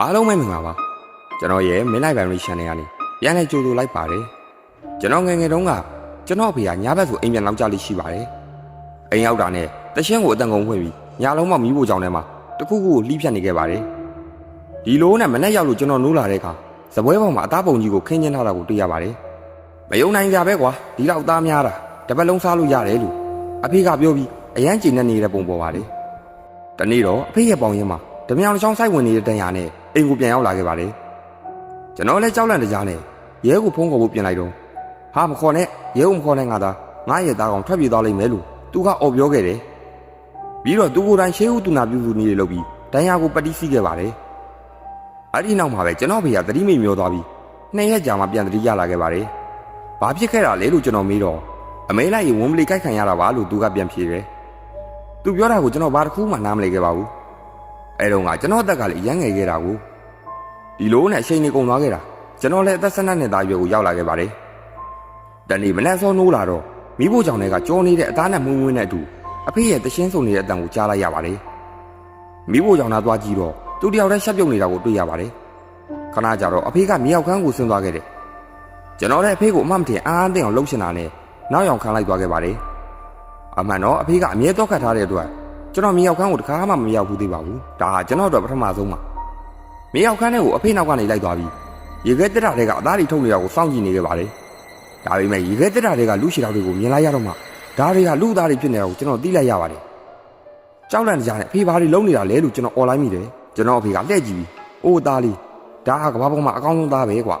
အားလုံးပဲမင်္ဂလာပါကျွန်တော်ရဲ့ Midnight Vibration နဲ့ကနေပြန်လဲကြိုဆိုလိုက်ပါတယ်ကျွန်တော်ငယ်ငယ်တုန်းကကျွန်တော်အဖေကညဘက်ဆိုအိမ်ပြန်လောက်ကြလိရှိပါတယ်အိမ်ရောက်တာနဲ့တရှင်းကိုအတန်ကုန်ဖွင့်ပြီးညလုံးမှမီးဖို့ကြောင်ထဲမှာတခုခုကိုလှီးဖြတ်နေခဲ့ပါတယ်ဒီလိုနဲ့မနဲ့ရောက်လို့ကျွန်တော်နိုးလာတဲ့အခါစပွဲပေါ်မှာအသားပုံကြီးကိုခင်းကျင်းထားတာကိုတွေ့ရပါတယ်မယုံနိုင်ကြပဲကွာဒီလောက်သားများတာတစ်ပတ်လုံးစားလို့ရတယ်လို့အဖေကပြောပြီးအရန်ကျဉ်နေနေတဲ့ပုံပေါ်ပါတယ်တနေ့တော့အဖေရဲ့ပေါင်ရင်းမှာဓမြောင်တစ်ချောင်းဆိုင်ဝင်နေတဲ့တန်ရာနဲ့ အိမ်ကိုပြန်ရောက်လာခဲ့ပါတယ်ကျွန်တော်လည်းကြောက်လန့်တကြားနဲ့ရဲကိုဖုန်းခေါ်ဖို့ပြင်လိုက်တော့ဟာမခေါ်နဲ့ရဲကိုမခေါ်နဲ့ငါသားငါရဲ့သားကောင်ထွက်ပြေးသွားလိမ့်မယ်လို့သူကအော်ပြောခဲ့တယ်ပြီးတော့သူကိုယ်တိုင်ရှေးဦးသူနာပြုစုနေတယ်လို့ပြီးတန်ရာကိုပတိစီးခဲ့ပါတယ်အဲ့ဒီနောက်မှာပဲကျွန်တော်ဖေကသတိမိမျောသွားပြီးနှစ်ရက်ကြာမှပြန်သတိရလာခဲ့ပါတယ်ဘာဖြစ်ခဲ့တာလဲလို့ကျွန်တော်မေးတော့အမေလိုက်ရင်ဝုံးမလီကြိုက်ခံရတာပါလို့သူကပြန်ဖြေတယ်သူပြောတာကိုကျွန်တော်ဘာတစ်ခုမှနားမလည်ခဲ့ပါဘူး အဲတော့ကကျွန်တော်အသက်ကလည်းရမ်းငယ်ခဲ့တာကိုဒီလိုနဲ့အချိန်နေကုန်သွားခဲ့တာကျွန်တော်လည်းအသက်၁၂နှစ်သားအရွယ်ကိုရောက်လာခဲ့ပါတယ်တနေ့မနက်စောနိုးလာတော့မိဖို့ကြောင့်လည်းကကြောနေတဲ့အသားနဲ့မွေးမွေးနဲ့အတူအဖေရဲ့တရှင်းဆုံနေတဲ့အတန်ကိုကြားလိုက်ရပါတယ်မိဖို့ကြောင့်သာသွားကြည့်တော့သူတယောက်တည်းရှက်ပြုတ်နေတာကိုတွေ့ရပါတယ်ခဏကြာတော့အဖေကမြေရောက်ခန်းကိုဆင်းသွားခဲ့တယ်ကျွန်တော်လည်းအဖေကိုအမှတ်မထင်အားအသင့်အောင်လှုပ်ရှင်တာနဲ့နောက်ရောက်ခံလိုက်သွားခဲ့ပါတယ်အမှန်တော့အဖေကအမြဲတော့ခတ်ထားတဲ့အတွက် ကျွန်တော်မြေရောက်ခန်းကိုတခါမှမရောက်ဘူးသေးပါဘူးဒါဟာကျွန်တော်တို့ပထမဆုံးပါမြေရောက်ခန်းထဲကိုအဖေနောက်ကနေလိုက်သွားပြီးရေခဲတက်တာတွေကအသားတွေထုတ်နေတာကိုစောင့်ကြည့်နေခဲ့ပါတယ်ဒါပေမဲ့ရေခဲတက်တာတွေကလူရှည်တော်တွေကိုမြင်လိုက်ရတော့မှဒါတွေကလူသားတွေဖြစ်နေတာကိုကျွန်တော်သိလိုက်ရပါတယ်ကြောက်လန့်ကြတဲ့အဖေဘာတွေလုံးနေတာလဲလို့ကျွန်တော်អော်လိုက်မိတယ်ကျွန်တော်အဖေကလှည့်ကြည့်ပြီးအိုးသားလေးဒါဟာကဘာပေါ်မှာအကောင်းဆုံးသားပဲကွာ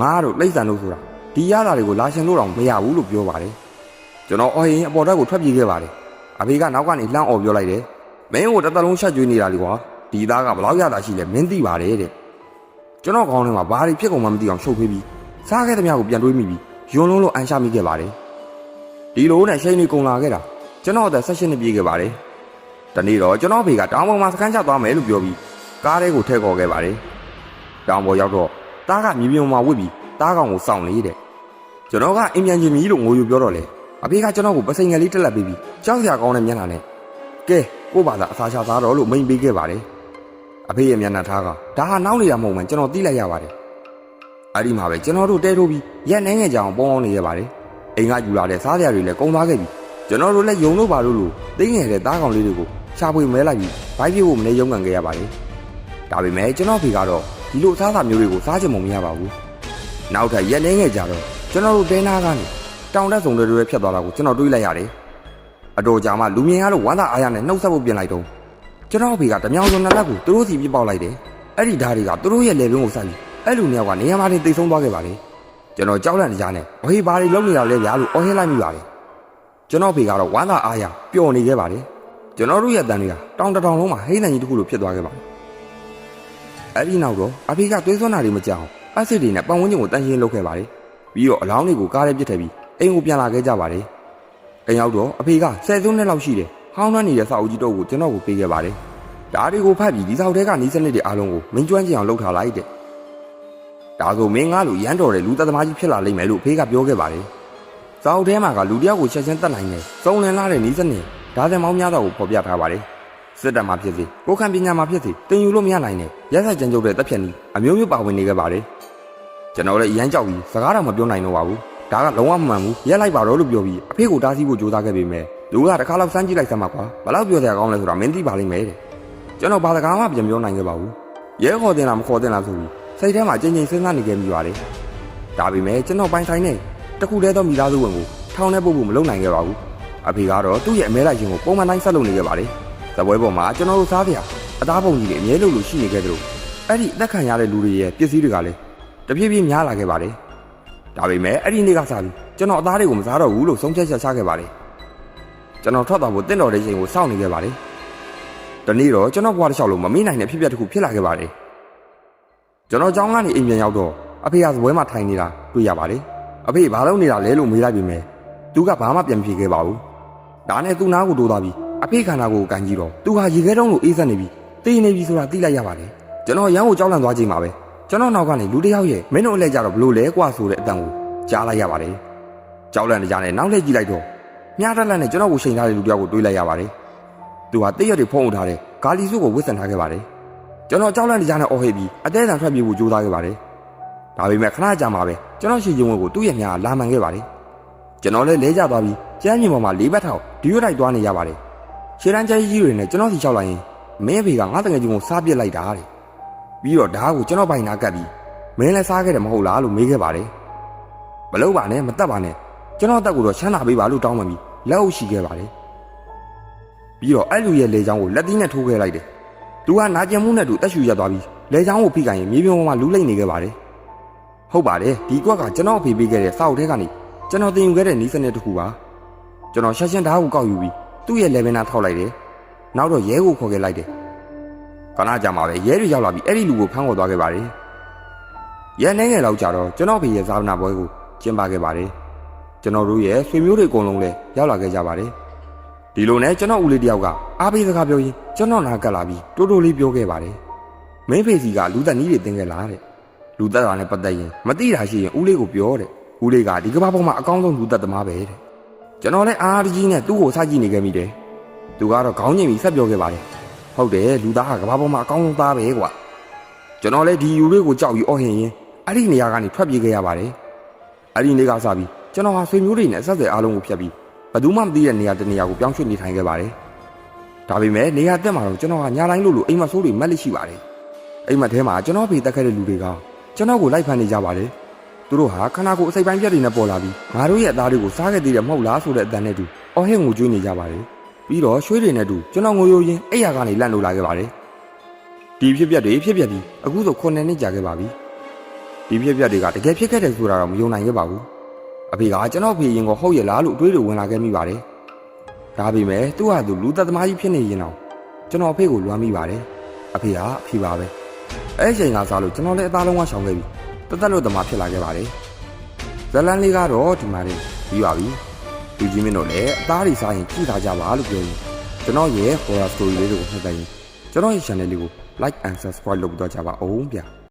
ငါတို့လိမ့်ဆန်လို့ဆိုတာဒီရတာတွေကိုလာရှင်လို့တော့မရဘူးလို့ပြောပါတယ်ကျွန်တော်အော်ရင်အပေါ်ဓာတ်ကိုထွက်ပြေးခဲ့ပါတယ် အဖေကနောက်ကနေလှမ်းអော်ပြောလိုက်တယ်မင်းကိုတစ်သက်လုံးရှက်ကြွေးနေတာလေကွာဒီသားကဘလောက်ရတာရှိလဲမင်းသိပါတယ်တဲ့ကျွန်တော်ခေါင်းထဲမှာဘာတွေဖြစ်ကုန်မှမသိအောင်ရှုပ်ဖေးပြီးစားခဲ့သမျှကိုပြန်တွေးမိပြီးယွန်းလုံးလုံးအန်ရှာမိခဲ့ပါတယ်ဒီလိုနဲ့ရှိန်နေကုန်လာခဲ့တာကျွန်တော်အသက်၁၈နှစ်ပြည့်ခဲ့ပါတယ်တနေ့တော့ကျွန်တော်ဖေကတောင်ပေါ်မှာစခန်းချသွားမယ်လို့ပြောပြီးကားထဲကိုထည့်ခေါ်ခဲ့ပါတယ်တောင်ပေါ်ရောက်တော့သားကမြေပြင်ပေါ်မှာဝစ်ပြီးသားကောင်ကိုစောင့်နေတဲ့ကျွန်တော်ကအင်ပြန်ချင်းကြီးလို့ငိုယူပြောတော့လေ အဖေကကျွန်တော်ကိုပစိန်ငယ်လေးတက်လက်ပေးပြီးကြောက်စရာကောင်းတဲ့မျက်နှာနဲ့ကဲကို့ဘာသာအစာချသားတော့လို့မိန်ပေးခဲ့ပါတယ်အဖေရဲ့မျက်နှာထားကဒါဟာနောက်နေတာမဟုတ်မှန်ကျွန်တော်သိလိုက်ရပါတယ်အဲ့ဒီမှာပဲကျွန်တော်တို့တဲထိုးပြီးရက်နှဲငယ်ကြအောင်ပေါင်းအောင်နေရပါတယ်အိမ်ကယူလာတဲ့စားစရာတွေလည်းကုန်သွားခဲ့ပြီကျွန်တော်တို့လည်းယုံလို့ပါလို့လို့သိငယ်တဲ့သားကောင်လေးတွေကိုရှာဖွေမဲလိုက်ပြီးဘိုက်ပြေဖို့မနေရုံကန်ခဲ့ရပါတယ်ဒါပေမဲ့ကျွန်တော်ဖေကတော့ဒီလိုအစားအစာမျိုးတွေကိုစားချင်မှမရပါဘူးနောက်ထပ်ရက်နှဲငယ်ကြတော့ကျွန်တော်တို့တဲနာကနေ တောင်တက်စုံတွေတွေဖြတ်သွားတာကိုကျွန်တော်တွေးလိုက်ရတယ်။အတော်ကြာမှလူမြင်ရလို့ဝမ်းသာအားရနဲ့နှုတ်ဆက်ဖို့ပြင်လိုက်တော့ကျွန်တော်အဖေကတမြောင်စုံနှစ်လက်ကိုသူတို့စီပြစ်ပေါက်လိုက်တယ်။အဲ့ဒီဓာတ်တွေကသူတို့ရဲ့လေပင်ကိုစိုက်ပြီးအဲ့လူနှစ်ယောက်ကနေရာမှာတင်တိတ်ဆုံးသွားခဲ့ပါလေ။ကျွန်တော်ကြောက်လန့်နေကြနဲ့အဖေဘာတွေလုပ်နေတာလဲဗျာလို့အော်ဟင်းလိုက်မိပါတယ်။ကျွန်တော်အဖေကတော့ဝမ်းသာအားရပျော်နေခဲ့ပါတယ်။ကျွန်တော်တို့ရဲ့အတန်တွေကတောင်တထောင်လုံးမှာဟိန်းတန်ကြီးတစ်ခုလိုဖြစ်သွားခဲ့ပါတယ်။အဲ့ဒီနောက်တော့အဖေကသွေးစွန်းတာတွေမကြောက်အက်ဆစ်တွေနဲ့ပတ်ဝန်းကျင်ကိုတန်ရှင်းလုပ်ခဲ့ပါတယ်။ပြီးတော့အလောင်းတွေကိုကားထဲပစ်ထည့်ပြီး အိမ်ကိုပြန်လာခဲ့ကြပါတယ်။အိမ်ရောက်တော့အဖေကဆယ်စုနှစ်လောက်ရှိတယ်။ဟောင်းနှမ်းနေတဲ့စာအုပ်ကြီးတော့ကိုကျွန်တော်ကိုပေးခဲ့ပါတယ်။ဓာတ်တွေကိုဖတ်ပြီးဒီစာအုပ်ထဲကနီးစနစ်တွေအားလုံးကိုမင်းကျွမ်းကျင်အောင်လုပ်ထားလိုက်တဲ့။ဒါဆိုမင်းငါလိုရမ်းတော်တဲ့လူသက်သမားကြီးဖြစ်လာလိမ့်မယ်လို့အဖေကပြောခဲ့ပါတယ်။စာအုပ်ထဲမှာကလူတစ်ယောက်ကိုချက်ချင်းတတ်နိုင်တယ်။စုံလင်လာတဲ့နီးစနစ်ဓာတ်သမောင်းများစွာကိုဖော်ပြထားပါတယ်။စစ်တပ်မှာဖြစ်စေကိုယ်ခံပညာမှာဖြစ်စေတင်ယူလို့မရနိုင်တဲ့ရက်ဆက်ကြံကြုတ်တဲ့တပ်ဖြတ်နည်းအမျိုးမျိုးပါဝင်နေခဲ့ပါတယ်။ကျွန်တော်လည်းအရန်ကြောက်ပြီးစကားတော့မပြောနိုင်တော့ပါဘူး။ ဒါကလုံးဝမမှန်ဘူးရက်လိုက်ပါတော့လို့ပြောပြီးအဖေကိုတားဆီးဖို့ကြိုးစားခဲ့ပေမဲ့လူကတစ်ခါလောက်စမ်းကြည့်လိုက်စမ်းပါကွာဘလောက်ပြောစရာကောင်းလဲဆိုတာမင်းသိပါလိမ့်မယ်တဲ့ကျွန်တော်ဘာစကားမှပြန်ပြောနိုင်ခဲ့ပါဘူးရဲခေါ်တင်လားမခေါ်တင်လားဆိုပြီးစိတ်ထဲမှာအချိန်ချင်းစဉ်းစားနေခဲ့မိပါတယ်ဒါပေမဲ့ကျွန်တော်ပိုင်ဆိုင်တဲ့တခုတည်းသောမိသားစုဝင်ကိုထောင်ထဲပို့ဖို့မလုပ်နိုင်ခဲ့ပါဘူးအဖေကတော့သူ့ရဲ့အမဲလိုက်ခြင်းကိုပုံမှန်တိုင်းဆက်လုပ်နေခဲ့ပါတယ်ဇပွဲပေါ်မှာကျွန်တော်တို့စားပြအသားပုံကြီးတွေအမြဲလို့လို့ရှိနေခဲ့တယ်လို့အဲ့ဒီအသက်ခံရတဲ့လူတွေရဲ့ပစ္စည်းတွေကလည်းတပြေးပြေးများလာခဲ့ပါတယ် ဒါပေမဲ့အဲ့ဒီနေ့ကစပြီးကျွန်တော်အသားတွေကိုမစားတော့ဘူးလို့ဆုံးဖြတ်ချက်ချခဲ့ပါတယ်ကျွန်တော်ထွက်သွားဖို့တင့်တော်တဲ့ချိန်ကိုစောင့်နေခဲ့ပါတယ်တနေ့တော့ကျွန်တော်ဘွားတစ်လျှောက်လုံးမမေ့နိုင်တဲ့ဖြစ်ပျက်တစ်ခုဖြစ်လာခဲ့ပါတယ်ကျွန်တော်ကြောင်းကနေအိမ်ပြန်ရောက်တော့အဖေကဇပွဲမှာထိုင်နေတာတွေ့ရပါတယ်အဖေဘာလုပ်နေတာလဲလို့မေးလိုက်ပြီမဲ့သူကဘာမှပြန်ဖြေခဲ့ပါဘူးဒါနဲ့သူ့နားကိုတိုးသွားပြီးအဖေခန္ဓာကိုယ်ကိုကန်ကြည့်တော့သူဟာရေခဲတုံးလိုအေးဆက်နေပြီးတေးနေပြီဆိုတာသိလိုက်ရပါတယ်ကျွန်တော်ရမ်းကိုကြောက်လန့်သွားချိန်မှာပဲ ကျွန်တော်နောက်ကနေလူတစ်ယောက်ရဲ့မင်းတို့အလဲကြတော့ဘလို့လဲကွာဆိုတဲ့အတန်ကိုကြားလိုက်ရပါတယ်ကြောက်လန့်နေကြနဲ့နောက်လှည့်ကြည့်လိုက်တော့မြားတက်လက်နဲ့ကျွန်တော်ကိုချိန်ထားတဲ့လူတစ်ယောက်ကိုတွေးလိုက်ရပါတယ်သူဟာတိတ်ရက်တွေဖုံးထားတဲ့ဂါလီစုကိုဝစ်ဆန်ထားခဲ့ပါတယ်ကျွန်တော်ကြောက်လန့်နေကြတဲ့အော်ဟစ်ပြီးအသေးအံထွက်ပြေးဖို့ကြိုးစားခဲ့ပါတယ်ဒါပေမဲ့ခဏကြာမှပဲကျွန်တော်ရှေ့ကျုံဝဲကိုသူ့ရဲ့မြားလာမှန်ခဲ့ပါတယ်ကျွန်တော်လည်းလဲကျသွားပြီးကျမ်းမြေပေါ်မှာလေးဘက်ထောက်ဒီရွတ်လိုက်သွားနေရပါတယ်ရှေ့တန်းကျကြီးတွေနဲ့ကျွန်တော်စီလျှောက်လိုက်ရင်မင်းအဖေကငါတငယ်ချင်းကိုစားပစ်လိုက်တာတဲ့ ပြီးတော့ဓာတ်ကိုကျွန်တော်ပိုင်နာကပ်ပြီးမင်းလည်းစားခဲ့တယ်မဟုတ်လားလို့မေးခဲ့ပါတယ်မလုပ်ပါနဲ့မတက်ပါနဲ့ကျွန်တော်တက်ကိုတော့ချမ်းသာပေးပါလို့တောင်းပန်ပြီးလက်အုပ်ရှိခဲ့ပါတယ်ပြီးတော့အဲ့လူရဲ့လေချောင်းကိုလက်သီးနဲ့ထိုးခဲ့လိုက်တယ်သူကနာကျင်မှုနဲ့တူတက်ရှူရက်သွားပြီးလေချောင်းကိုဖိကန်ရင်မြေပြင်ပေါ်မှာလူးလိမ့်နေခဲ့ပါတယ်ဟုတ်ပါတယ်ဒီကွက်ကကျွန်တော်အဖေပေးခဲ့တဲ့စောက်ထဲကနေကျွန်တော်တင်ယူခဲ့တဲ့နီးစနစ်တစ်ခုပါကျွန်တော်ရှက်ရှင်းဓာတ်ကိုကောက်ယူပြီးသူ့ရဲ့ level နာထောက်လိုက်တယ်နောက်တော့ရဲကိုခေါ်ခဲ့လိုက်တယ် ခဏကြာမှပဲရဲတွေရောက်လာပြီးအဲ့ဒီလူကိုဖမ်းခေါ်သွားခဲ့ပါတယ်ရဲနေငယ်လောက်ကြာတော့ကျွန်တော်ဖေရဲ့ဇာဝနာပွဲကိုကျင်းပခဲ့ပါတယ်ကျွန်တော်တို့ရဲ့ဆွေမျိုးတွေအကုန်လုံးလည်းရောက်လာခဲ့ကြပါတယ်ဒီလိုနဲ့ကျွန်တော်ဦးလေးတယောက်ကအားပေးစကားပြောရင်းကျွန်တော်နာကပ်လာပြီးတိုးတိုးလေးပြောခဲ့ပါတယ်မင်းဖေစီကလူသက်နီးတွေတင်ခဲ့လားတဲ့လူသက်တာနဲ့ပတ်သက်ရင်မသိတာရှိရင်ဦးလေးကိုပြောတဲ့ဦးလေးကဒီကမ္ဘာပေါ်မှာအကောင်းဆုံးလူသက်သမားပဲတဲ့ကျွန်တော်လည်းအားတကြီးနဲ့သူ့ကိုစကြည့်နေခဲ့မိတယ်သူကတော့ခေါင်းငိမ့်ပြီးဆက်ပြောခဲ့ပါတယ် ဟုတ်တယ်လူသားကကမ္ဘာပေါ်မှာအကောင်းဆုံးသားပဲကွာကျွန်တော်လည်းဒီယူလေးကိုကြောက်ပြီးအော်ဟင်ရင်အဲ့ဒီနေရာကနေထွက်ပြေးခဲ့ရပါတယ်အဲ့ဒီနေ့ကစပြီးကျွန်တော်ဟာဆွေမျိုးတွေနဲ့ဆက်သွယ်အားလုံးကိုဖျက်ပြီးဘယ်သူမှမသိတဲ့နေရာတစ်နေရာကိုပြောင်းရွှေ့နေထိုင်ခဲ့ပါတယ်ဒါပေမဲ့နေရာတက်မှာတော့ကျွန်တော်ကညာတိုင်းလို့လို့အိမ်မဆိုးတွေမက်လက်ရှိပါတယ်အိမ်မထဲမှာကျွန်တော်ဖေတက်ခဲ့တဲ့လူတွေကကျွန်တော်ကိုလိုက်ဖမ်းနေကြပါတယ်သူတို့ဟာခန္ဓာကိုယ်အစိပ်ပိုင်းပြက်တွေနဲ့ပေါ်လာပြီးငါတို့ရဲ့အသားတွေကိုစားခဲ့သေးတယ်မဟုတ်လားဆိုတဲ့အတန်နဲ့တူအော်ဟစ်ငိုကြွေးနေကြပါတယ် ပြီးတော့ရွှေတွေနဲ့တူကျွန်တော်ငိုယိုရင်းအိယာကနေလန့်လို့လာခဲ့ပါတယ်ဒီဖြစ်ပျက်တွေဖြစ်ပျက်ပြီးအခုဆို9နှစ်ကြာခဲ့ပါပြီဒီဖြစ်ပျက်တွေကတကယ်ဖြစ်ခဲ့တယ်ဆိုတာတော့မယုံနိုင်ခဲ့ပါဘူးအဖေကကျွန်တော်ဖေရင်ကိုဟုတ်ရဲ့လားလို့အတွေးတွေဝင်လာခဲ့မိပါတယ်ဒါပေမဲ့သူ့ဟာသူလူသက်သမားကြီးဖြစ်နေရင်တော့ကျွန်တော်အဖေကိုလွမ်းမိပါတယ်အဖေကအဖေပါပဲအဲ့ဒီချိန်ကစားလို့ကျွန်တော်လည်းအသားလုံးဝရှောင်ခဲ့ပြီတသက်လို့တမဖြစ်လာခဲ့ပါတယ်ဇလန်လေးကတော့ဒီမှာနေပြီးပါပြီ လူကြီးမင်းတို့လည်းအသားတွေစားရင်ကြည့်ထားကြပါလို့ပြောရင်ကျွန်တော်ရဲ့ horror story လေးတွေကိုဖတ်လိုက်ရင်ကျွန်တော်ရဲ့ channel လေးကို like and subscribe လုပ်ပြီးတော့ကြပါအောင်ဗျာ